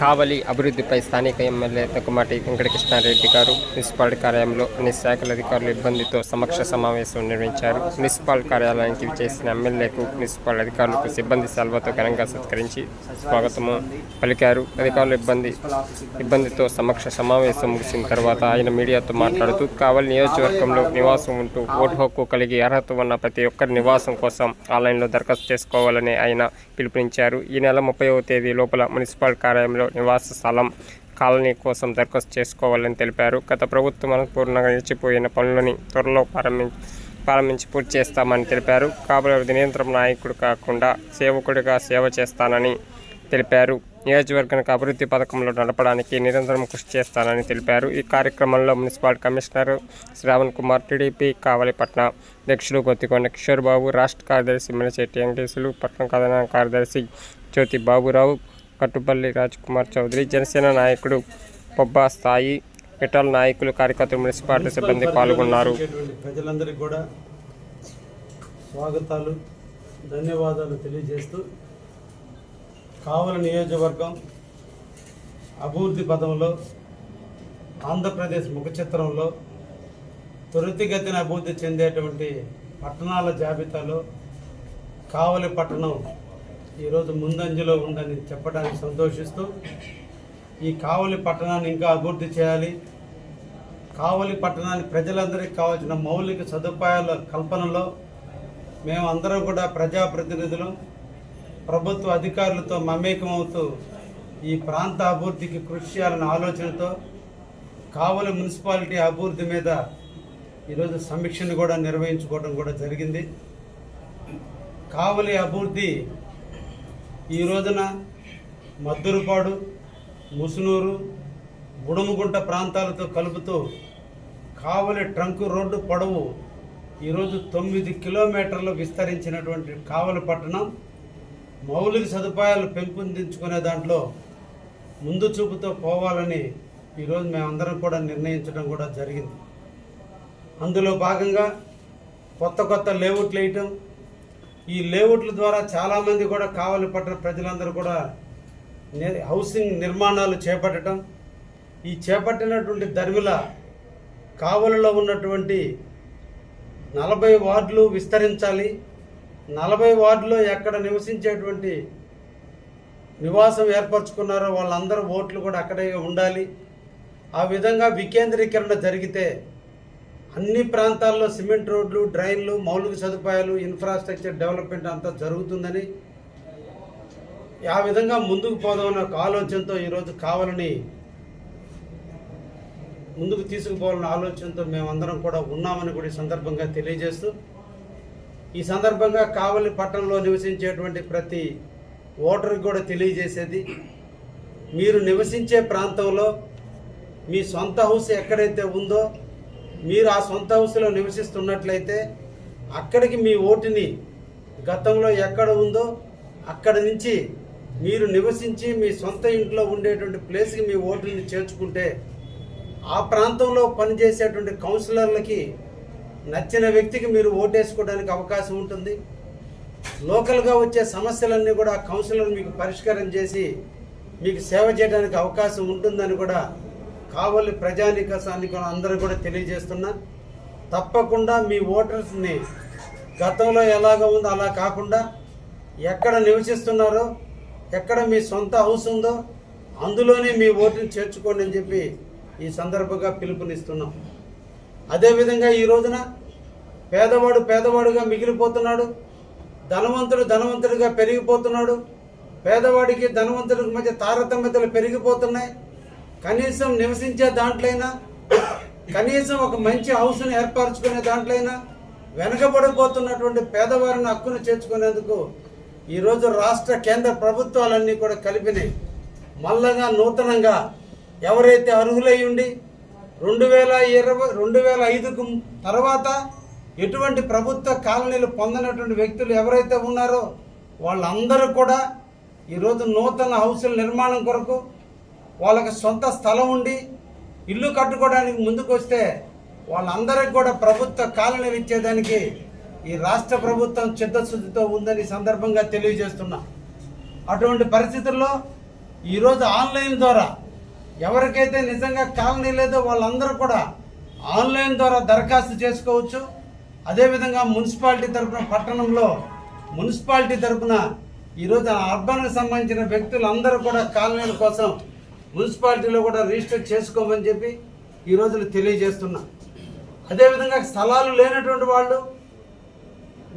కావలి అభివృద్ధిపై స్థానిక ఎమ్మెల్యే తక్కుమాటి వెంకటకృష్ణారెడ్డి గారు మున్సిపాలిటీ కార్యాలయంలో అన్ని శాఖల అధికారులు ఇబ్బందితో సమక్ష సమావేశం నిర్వహించారు. మున్సిపాల్ కార్యాలయానికి చేసిన ఎమ్మెల్యేకు మున్సిపాల్ అధికారులకు సిబ్బంది సెలవుతో ఘనంగా సత్కరించి స్వాగతము పలికారు. అధికారుల ఇబ్బంది ఇబ్బందితో సమక్ష సమావేశం ముగిసిన తర్వాత ఆయన మీడియాతో మాట్లాడుతూ కావలి నియోజకవర్గంలో నివాసం ఉంటూ ఓటు హక్కు కలిగి అర్హత ఉన్న ప్రతి ఒక్కరి నివాసం కోసం ఆన్లైన్లో దరఖాస్తు చేసుకోవాలని ఆయన పిలుపునిచ్చారు. ఈ నెల ముప్పైవ తేదీ లోపల మున్సిపల్ కార్యాలయంలో నివాస స్థలం కాలనీ కోసం దరఖాస్తు చేసుకోవాలని తెలిపారు. గత ప్రభుత్వం అనుపూర్ణంగా నిలిచిపోయిన పనులని త్వరలో ప్రారంభించి ప్రారంభించి పూర్తి చేస్తామని తెలిపారు. కాబట్టి నియంత్రణ నాయకుడు కాకుండా సేవకుడిగా సేవ చేస్తానని తెలిపారు. నియోజకవర్గానికి అభివృద్ధి పథకంలో నడపడానికి నిరంతరం కృషి చేస్తానని తెలిపారు. ఈ కార్యక్రమంలో municipal commissioner Shravan Kumar TDP కావలిపట్న అధ్యక్షులు గొత్తికొండ కిషోర్ బాబు రాష్ట్ర కార్యదర్శి మినశెట్టి వెంకటేశులు పట్టణ కథన కార్యదర్శి జ్యోతి బాబురావు కట్టుపల్లి కుమార్ చౌదరి జనసేన నాయకుడు పొబ్బా స్థాయి ఇటల్ నాయకులు కార్యకర్తలు మున్సిపాలిటీ సిబ్బంది పాల్గొన్నారు. ప్రజలందరికీ కూడా స్వాగతాలు ధన్యవాదాలు తెలియజేస్తూ కావలి నియోజకవర్గం అభివృద్ధి పదంలో ఆంధ్రప్రదేశ్ ముఖ చిత్రంలో త్వరితగతిన అభివృద్ధి చెందేటువంటి పట్టణాల జాబితాలో కావలి పట్టణం ఈరోజు ముందంజలో ఉందని చెప్పడానికి సంతోషిస్తూ ఈ కావలి పట్టణాన్ని ఇంకా అభివృద్ధి చేయాలి. కావలి పట్టణాన్ని ప్రజలందరికీ కావాల్సిన మౌలిక సదుపాయాల కల్పనలో మేము అందరం కూడా ప్రజాప్రతినిధులు. ప్రభుత్వ అధికారులతో మమేకమవుతూ ఈ ప్రాంత అభివృద్ధికి కృషి చేయాలన్న ఆలోచనతో కావలి మున్సిపాలిటీ అభివృద్ధి మీద ఈరోజు సమీక్షను కూడా నిర్వహించుకోవడం కూడా జరిగింది. కావలి అభివృద్ధి ఈ రోజున మద్దురుపాడు ముసునూరు బుడుముగుంట ప్రాంతాలతో కలుపుతూ కావలి ట్రంక్ రోడ్డు పొడవు ఈరోజు తొమ్మిది కిలోమీటర్లు విస్తరించినటువంటి కావలి పట్టణం. మౌలిక సదుపాయాలు పెంపొందించుకునే దాంట్లో ముందు చూపుతో పోవాలని ఈరోజు మేమందరం కూడా నిర్ణయించడం కూడా జరిగింది. అందులో భాగంగా కొత్త కొత్త లేఅవుట్లు వేయటం ఈ లేఅవుట్ల ద్వారా చాలామంది కూడా కావలి పట్టిన ప్రజలందరూ కూడా హౌసింగ్ నిర్మాణాలు చేపట్టడం ఈ చేపట్టినటువంటి ధర్మిల కావలిలో ఉన్నటువంటి నలభై వార్డులు విస్తరించాలి నలభై వార్డులో ఎక్కడ నివసించేటువంటి నివాసం ఏర్పరచుకున్నారో వాళ్ళందరూ ఓట్లు కూడా అక్కడే ఉండాలి. ఆ విధంగా వికేంద్రీకరణ జరిగితే అన్ని ప్రాంతాల్లో సిమెంట్ రోడ్లు డ్రైన్లు మౌలిక సదుపాయాలు ఇన్ఫ్రాస్ట్రక్చర్ డెవలప్మెంట్ అంతా జరుగుతుందని ఆ విధంగా ముందుకు పోదామన్న ఒక ఆలోచనతో ఈరోజు కావాలని ముందుకు తీసుకుపోవాలన్న ఆలోచనతో మేమందరం కూడా ఉన్నామని కూడా ఈ సందర్భంగా తెలియజేస్తూ ఈ సందర్భంగా కావలి పట్టణంలో నివసించేటువంటి ప్రతి ఓటర్కి కూడా తెలియజేసేది మీరు నివసించే ప్రాంతంలో మీ సొంత హౌస్ ఎక్కడైతే ఉందో మీరు ఆ సొంత హౌస్లో నివసిస్తున్నట్లయితే అక్కడికి మీ ఓటుని గతంలో ఎక్కడ ఉందో అక్కడ నుంచి మీరు నివసించి మీ సొంత ఇంట్లో ఉండేటువంటి ప్లేస్కి మీ ఓటుని చేర్చుకుంటే ఆ ప్రాంతంలో పనిచేసేటువంటి కౌన్సిలర్లకి నచ్చిన వ్యక్తికి మీరు ఓటేసుకోవడానికి అవకాశం ఉంటుంది. లోకల్గా వచ్చే సమస్యలన్నీ కూడా కౌన్సిలర్ మీకు పరిష్కారం చేసి మీకు సేవ చేయడానికి అవకాశం ఉంటుందని కూడా కావలి ప్రజానిక సానికం అందరూ కూడా తెలియజేస్తున్నా. తప్పకుండా మీ ఓటర్స్ని గతంలో ఎలాగ ఉందో అలా కాకుండా ఎక్కడ నివసిస్తున్నారో ఎక్కడ మీ సొంత హౌస్ ఉందో అందులోనే మీ ఓటుని చేర్చుకోండి అని చెప్పి ఈ సందర్భంగా పిలుపునిస్తున్నాం. అదేవిధంగా ఈ రోజున పేదవాడు పేదవాడుగా మిగిలిపోతున్నాడు. ధనవంతుడు ధనవంతుడిగా పెరిగిపోతున్నాడు. పేదవాడికి ధనవంతుడికి మధ్య తారతమ్యతలు పెరిగిపోతున్నాయి. కనీసం నివసించే దాంట్లైనా కనీసం ఒక మంచి హౌస్ను ఏర్పరచుకునే దాంట్లైనా వెనకబడిపోతున్నటువంటి పేదవారిని హక్కును చేర్చుకునేందుకు ఈరోజు రాష్ట్ర కేంద్ర ప్రభుత్వాలన్నీ కూడా కలిపినాయి. మల్లగా నూతనంగా ఎవరైతే అర్హులై ఉండి రెండు వేల ఇరవై రెండు వేల ఐదుకు తర్వాత ఎటువంటి ప్రభుత్వ కాలనీలు పొందినటువంటి వ్యక్తులు ఎవరైతే ఉన్నారో వాళ్ళందరూ కూడా ఈరోజు నూతన హౌసుల నిర్మాణం కొరకు వాళ్ళకి సొంత స్థలం ఉండి ఇల్లు కట్టుకోవడానికి ముందుకు వస్తే వాళ్ళందరికీ కూడా ప్రభుత్వ కాలనీలు ఇచ్చేదానికి ఈ రాష్ట్ర ప్రభుత్వం చిత్తశుద్ధితో ఉందని సందర్భంగా తెలియజేస్తున్నా. అటువంటి పరిస్థితుల్లో ఈరోజు ఆన్లైన్ ద్వారా ఎవరికైతే నిజంగా కాలనీ లేదో వాళ్ళందరూ కూడా ఆన్లైన్ ద్వారా దరఖాస్తు చేసుకోవచ్చు. అదేవిధంగా మున్సిపాలిటీ తరపున పట్టణంలో మున్సిపాలిటీ తరఫున ఈరోజు అర్బన్కి సంబంధించిన వ్యక్తులందరూ కూడా కాలనీల కోసం మున్సిపాలిటీలో కూడా రిజిస్టర్ చేసుకోమని చెప్పి ఈ రోజున తెలియజేస్తున్నా. అదేవిధంగా స్థలాలు లేనటువంటి వాళ్ళు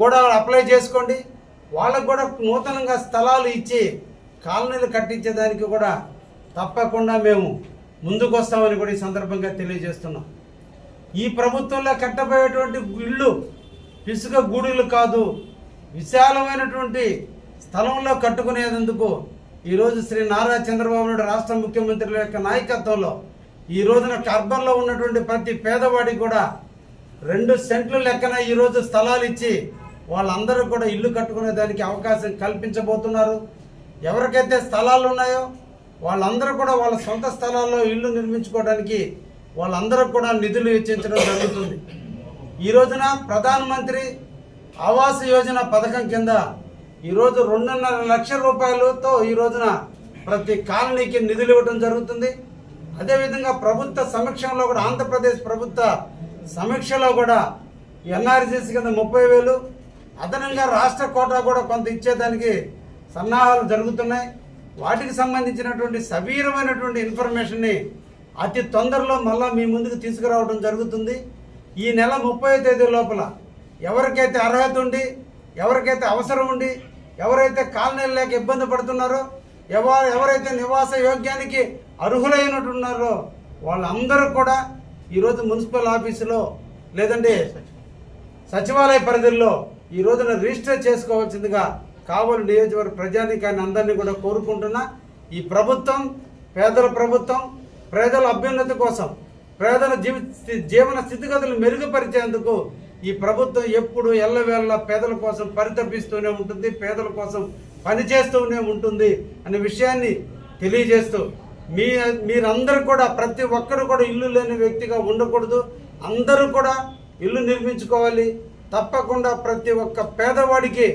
కూడా అప్లై చేసుకోండి. వాళ్ళకు కూడా నూతనంగా స్థలాలు ఇచ్చి కాలనీలు కట్టించేదానికి కూడా తప్పకుండా మేము ముందుకు వస్తామని కూడా ఈ సందర్భంగా తెలియజేస్తున్నాం. ఈ ప్రభుత్వంలో కట్టబోయేటువంటి ఇళ్ళు ఇసుక గూడులు కాదు విశాలమైనటువంటి స్థలంలో కట్టుకునేందుకు ఈరోజు శ్రీ నారా చంద్రబాబు నాయుడు రాష్ట్ర ముఖ్యమంత్రుల యొక్క నాయకత్వంలో ఈ రోజున కర్బన్లో ఉన్నటువంటి ప్రతి పేదవాడికి కూడా రెండు సెంట్లు లెక్కన ఈరోజు స్థలాలు ఇచ్చి వాళ్ళందరూ కూడా ఇల్లు కట్టుకునే దానికి అవకాశం కల్పించబోతున్నారు. ఎవరికైతే స్థలాలు ఉన్నాయో వాళ్ళందరూ కూడా వాళ్ళ సొంత స్థలాల్లో ఇల్లు నిర్మించుకోవడానికి వాళ్ళందరూ కూడా నిధులు వెచ్చించడం జరుగుతుంది. ఈ రోజున ప్రధానమంత్రి ఆవాస్ యోజన పథకం కింద ఈరోజు రెండున్నర లక్షల రూపాయలతో ఈ రోజున ప్రతి కాలనీకి నిధులు ఇవ్వడం జరుగుతుంది. అదేవిధంగా ప్రభుత్వ సమీక్షలో కూడా ఆంధ్రప్రదేశ్ ప్రభుత్వ సమీక్షలో కూడా ఎన్ఆర్జీసీ కింద ముప్పై వేలు అదనంగా రాష్ట్ర కోటా కూడా కొంత ఇచ్చేదానికి సన్నాహాలు జరుగుతున్నాయి. వాటికి సంబంధించినటువంటి సవీరమైనటువంటి ఇన్ఫర్మేషన్ని అతి తొందరలో మళ్ళా మీ ముందుకు తీసుకురావడం జరుగుతుంది. ఈ నెల ముప్పై తేదీ లోపల ఎవరికైతే అర్హత ఉండి ఎవరికైతే అవసరం ఉండి ఎవరైతే కాలనీలు లేక ఇబ్బంది పడుతున్నారో ఎవ ఎవరైతే నివాస యోగ్యానికి అర్హులైనట్టున్నారో వాళ్ళందరూ కూడా ఈరోజు మున్సిపల్ ఆఫీసులో లేదంటే సచివాలయ పరిధిలో ఈ రోజున రిజిస్టర్ చేసుకోవాల్సిందిగా కావలి నియోజకవర్గ ప్రజానికాన్ని అందరినీ కూడా కోరుకుంటున్నా. ఈ ప్రభుత్వం పేదల ప్రభుత్వం ప్రజల అభ్యున్నతి కోసం ప్రజల జీవి జీవన స్థితిగతులు మెరుగుపరిచేందుకు ఈ ప్రభుత్వం ఎప్పుడు ఎల్లవేళ పేదల కోసం పరితపిస్తూనే ఉంటుంది పేదల కోసం పనిచేస్తూనే ఉంటుంది అనే విషయాన్ని తెలియజేస్తూ మీ మీరందరూ కూడా ప్రతి ఒక్కరు కూడా ఇల్లు లేని వ్యక్తిగా ఉండకూడదు. అందరూ కూడా ఇల్లు నిర్మించుకోవాలి. తప్పకుండా ప్రతి ఒక్క పేదవాడికి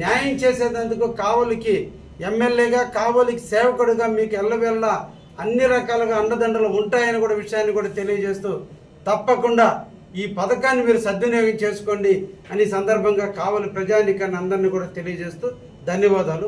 న్యాయం చేసేందుకు కావలికి ఎమ్మెల్యేగా కావలికి సేవకుడిగా మీకు ఎల్లవేళ్ళ అన్ని రకాలుగా అండదండలు ఉంటాయని కూడా విషయాన్ని కూడా తెలియజేస్తూ తప్పకుండా ఈ పథకాన్ని మీరు సద్వినియోగం చేసుకోండి అని సందర్భంగా కావలి ప్రజానికాన్ని అందరినీ కూడా తెలియజేస్తూ ధన్యవాదాలు.